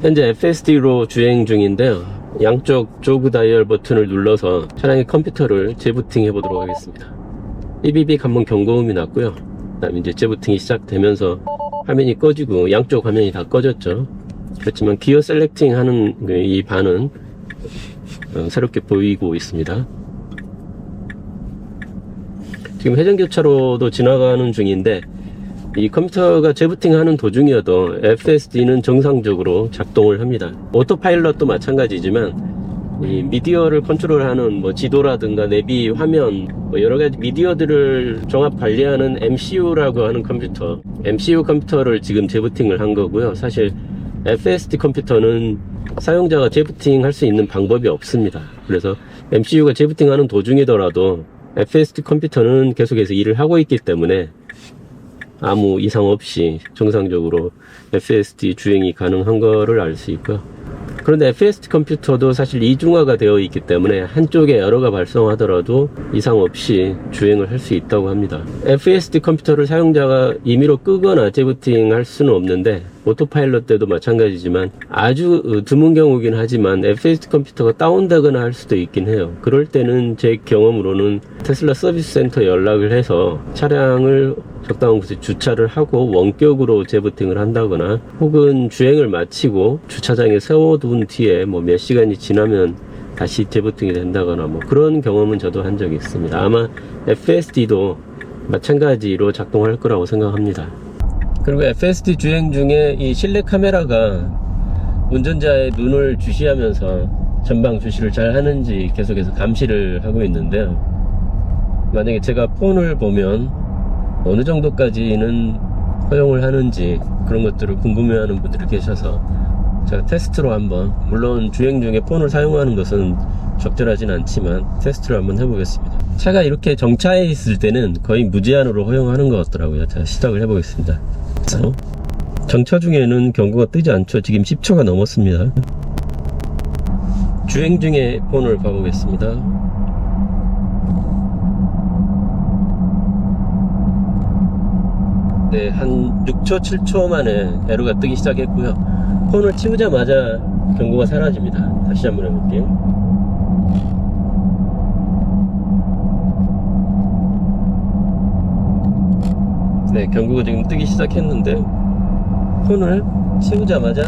현재 FSD로 주행 중인데요. 양쪽 조그 다이얼 버튼을 눌러서 차량의 컴퓨터를 재부팅 해보도록 하겠습니다. 삐비빅 한번 경고음이 났고요. 그다음에 이제 재부팅이 시작되면서 화면이 꺼지고 양쪽 화면이 다 꺼졌죠. 그렇지만 기어 셀렉팅 하는 그이 반은 어, 새롭게 보이고 있습니다. 지금 회전교차로도 지나가는 중인데 이 컴퓨터가 재부팅하는 도중이어도 FSD는 정상적으로 작동을 합니다. 오토파일럿도 마찬가지지만 이 미디어를 컨트롤하는 뭐 지도라든가 내비 화면 뭐 여러 가지 미디어들을 종합 관리하는 MCU라고 하는 컴퓨터 MCU 컴퓨터를 지금 재부팅을 한 거고요. 사실 FSD 컴퓨터는 사용자가 재부팅 할 수 있는 방법이 없습니다. 그래서 MCU가 재부팅하는 도중이더라도 FSD 컴퓨터는 계속해서 일을 하고 있기 때문에 아무 이상 없이 정상적으로 FSD 주행이 가능한 거를 알 수 있고요. 그런데 FSD 컴퓨터도 사실 이중화가 되어 있기 때문에 한쪽에 에러가 발생하더라도 이상 없이 주행을 할 수 있다고 합니다. FSD 컴퓨터를 사용자가 임의로 끄거나 재부팅 할 수는 없는데 오토파일럿 때도 마찬가지지만 아주 드문 경우긴 하지만 FSD 컴퓨터가 다운되거나 할 수도 있긴 해요. 그럴 때는 제 경험으로는 테슬라 서비스 센터 연락을 해서 차량을 적당한 곳에 주차를 하고 원격으로 재부팅을 한다거나 혹은 주행을 마치고 주차장에 세워둔 뒤에 뭐 몇 시간이 지나면 다시 재부팅이 된다거나 뭐 그런 경험은 저도 한 적이 있습니다. 아마 FSD도 마찬가지로 작동할 거라고 생각합니다. 그리고 FSD 주행 중에 이 실내 카메라가 운전자의 눈을 주시하면서 전방 주시를 잘 하는지 계속해서 감시를 하고 있는데요. 만약에 제가 폰을 보면 어느 정도까지는 허용을 하는지 그런 것들을 궁금해하는 분들이 계셔서 제가 테스트로 한번 물론 주행 중에 폰을 사용하는 것은 적절하진 않지만 테스트를 한번 해보겠습니다. 차가 이렇게 정차해 있을 때는 거의 무제한으로 허용하는 것 같더라고요. 자 시작을 해보겠습니다. 정차 중에는 경고가 뜨지 않죠. 지금 10초가 넘었습니다. 주행 중에 폰을 봐보겠습니다. 네, 한 6초, 7초 만에 에러가 뜨기 시작했고요. 폰을 치우자마자 경고가 사라집니다. 다시 한번 해볼게요. 네, 경고가 지금 뜨기 시작했는데 폰을 치우자마자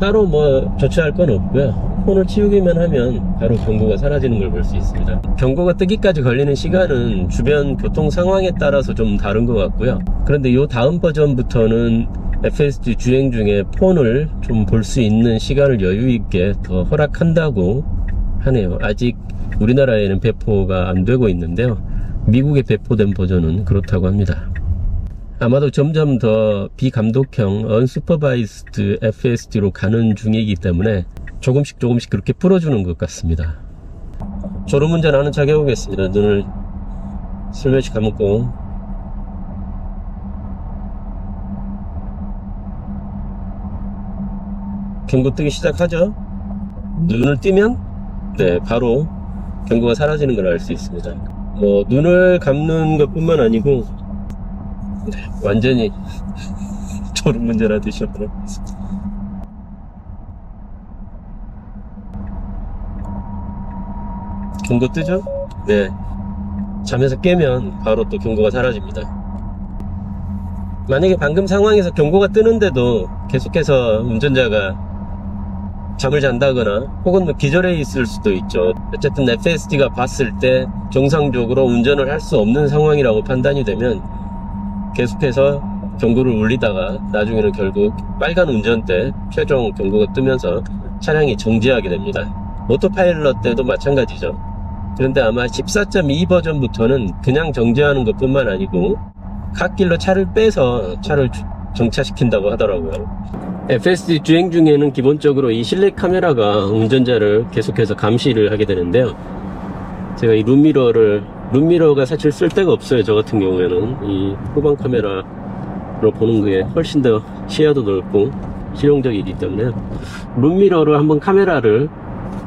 따로 뭐 조치할 건 없고요. 폰을 치우기만 하면 바로 경고가 사라지는 걸 볼 수 있습니다. 경고가 뜨기까지 걸리는 시간은 주변 교통 상황에 따라서 좀 다른 것 같고요. 그런데 이 다음 버전부터는 FSD 주행 중에 폰을 좀 볼 수 있는 시간을 여유 있게 더 허락한다고 하네요. 아직 우리나라에는 배포가 안 되고 있는데요. 미국에 배포된 버전은 그렇다고 합니다. 아마도 점점 더 비감독형 unsupervised FSD로 가는 중이기 때문에 조금씩 조금씩 그렇게 풀어주는 것 같습니다. 졸음운전 하는 척 해보겠습니다. 눈을 슬며시 감고 경고 뜨기 시작하죠. 눈을 뜨면 네 바로 경고가 사라지는 걸 알 수 있습니다. 뭐 눈을 감는 것뿐만 아니고 네, 완전히 졸음운전 하듯이 하고 있습니다. 경고 뜨죠? 네. 잠에서 깨면 바로 또 경고가 사라집니다. 만약에 방금 상황에서 경고가 뜨는데도 계속해서 운전자가 잠을 잔다거나 혹은 뭐 기절해 있을 수도 있죠. 어쨌든 FSD가 봤을 때 정상적으로 운전을 할 수 없는 상황이라고 판단이 되면 계속해서 경고를 울리다가 나중에는 결국 빨간 운전대 최종 경고가 뜨면서 차량이 정지하게 됩니다. 오토파일럿 때도 마찬가지죠. 그런데 아마 14.2 버전부터는 그냥 정지하는 것 뿐만 아니고 갓길로 차를 빼서 차를 주- 정차시킨다고 하더라고요. FSD 주행 중에는 기본적으로 이 실내 카메라가 운전자를 계속해서 감시를 하게 되는데요. 제가 이 룸미러를, 룸미러가 사실 쓸 데가 없어요. 저 같은 경우에는. 이 후방 카메라로 보는 게 훨씬 더 시야도 넓고 실용적이기 때문에 룸미러로 한번 카메라를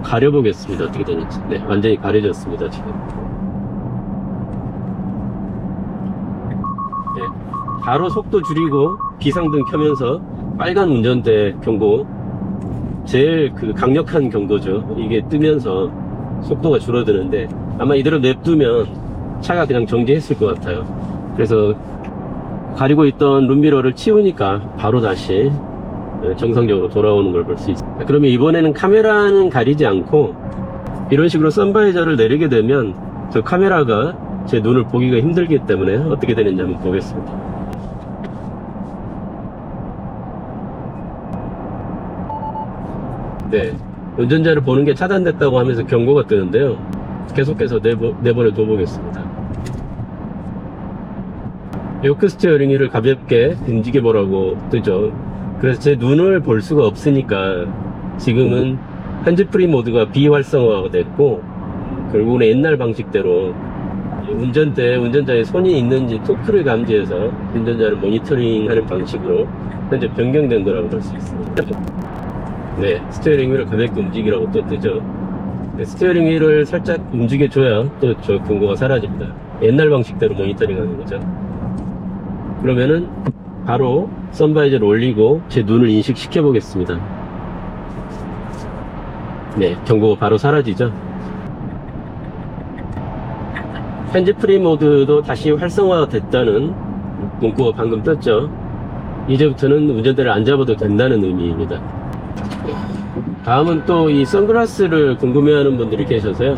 가려보겠습니다. 어떻게 되는지. 네, 완전히 가려졌습니다. 지금. 네, 바로 속도 줄이고 비상등 켜면서 빨간 운전대 경고 제일 그 강력한 경고죠. 이게 뜨면서 속도가 줄어드는데 아마 이대로 냅두면 차가 그냥 정지했을 것 같아요. 그래서 가리고 있던 룸미러를 치우니까 바로 다시 정상적으로 돌아오는 걸 볼 수 있습니다. 그러면 이번에는 카메라는 가리지 않고 이런 식으로 선바이저를 내리게 되면 저 카메라가 제 눈을 보기가 힘들기 때문에 어떻게 되는지 한번 보겠습니다. 네. 운전자를 보는 게 차단됐다고 하면서 경고가 뜨는데요. 계속해서 내보, 내버려 둬보겠습니다. 요크 스티어링 휠을 가볍게 움직여 보라고 뜨죠. 그래서 제 눈을 볼 수가 없으니까 지금은 핸즈 프리 모드가 비활성화가 됐고 결국은 옛날 방식대로 운전대 운전자의 손이 있는지 토크를 감지해서 운전자를 모니터링하는 방식으로 현재 변경된 거라고 볼 수 있습니다. 네, 스티어링 휠을 가볍게 움직이라고 또 뜨죠. 네, 스티어링 휠을 살짝 움직여줘야 또저 경고가 사라집니다. 옛날 방식대로 모니터링 하는 거죠. 그러면은 바로 선바이저를 올리고 제 눈을 인식시켜 보겠습니다. 네, 경고가 바로 사라지죠. 핸즈 프리 모드도 다시 활성화가 됐다는 문구가 방금 떴죠. 이제부터는 운전대를 안 잡아도 된다는 의미입니다. 다음은 또 이 선글라스를 궁금해하는 분들이 계셔서요.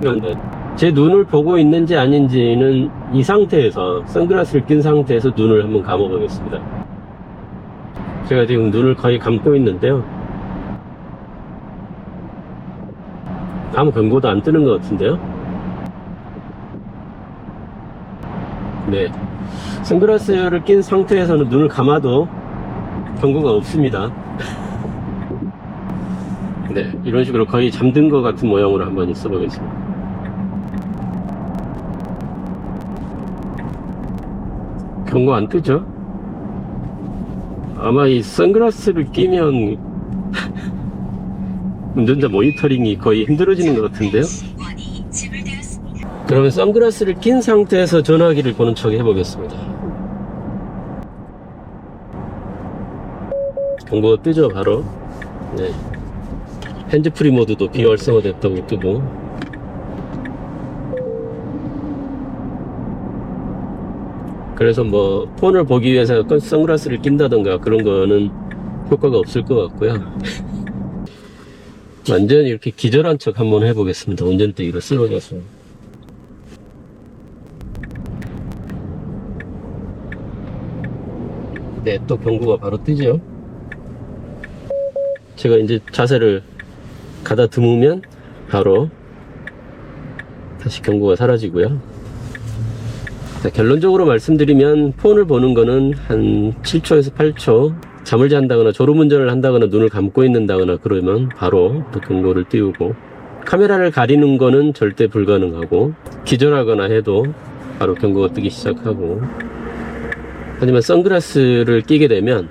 그런데 제 눈을 보고 있는지 아닌지는 이 상태에서 선글라스를 낀 상태에서 눈을 한번 감아 보겠습니다. 제가 지금 눈을 거의 감고 있는데요. 아무 경고도 안 뜨는 것 같은데요. 네. 선글라스를 낀 상태에서는 눈을 감아도 경고가 없습니다. 네, 이런 식으로 거의 잠든 것 같은 모양으로 한번 있어 보겠습니다. 경고 안 뜨죠? 아마 이 선글라스를 끼면 운전자 모니터링이 거의 힘들어지는 것 같은데요? 그러면 선글라스를 낀 상태에서 전화기를 보는 척 해보겠습니다. 경고가 뜨죠, 바로. 네. 핸즈프리 모드도 비활성화됐다고 뜨고. 그래서 뭐, 폰을 보기 위해서 선글라스를 낀다던가 그런 거는 효과가 없을 것 같고요. 완전히 이렇게 기절한 척 한번 해보겠습니다. 운전대기로 쓰러져서. 네, 또 경고가 바로 뜨죠. 제가 이제 자세를 가다 드무면 바로 다시 경고가 사라지고요. 자, 결론적으로 말씀드리면 폰을 보는 거는 한 7초에서 8초 잠을 잔다거나 졸음운전을 한다거나 눈을 감고 있는다거나 그러면 바로 또 경고를 띄우고 카메라를 가리는 거는 절대 불가능하고 기절하거나 해도 바로 경고가 뜨기 시작하고 하지만 선글라스를 끼게 되면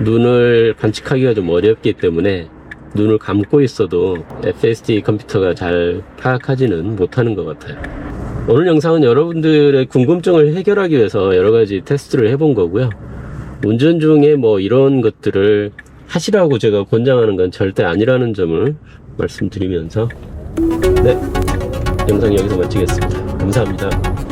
눈을 관측하기가 좀 어렵기 때문에 눈을 감고 있어도 FSD 컴퓨터가 잘 파악하지는 못하는 것 같아요. 오늘 영상은 여러분들의 궁금증을 해결하기 위해서 여러 가지 테스트를 해본 거고요. 운전 중에 뭐 이런 것들을 하시라고 제가 권장하는 건 절대 아니라는 점을 말씀드리면서 네 영상 여기서 마치겠습니다. 감사합니다.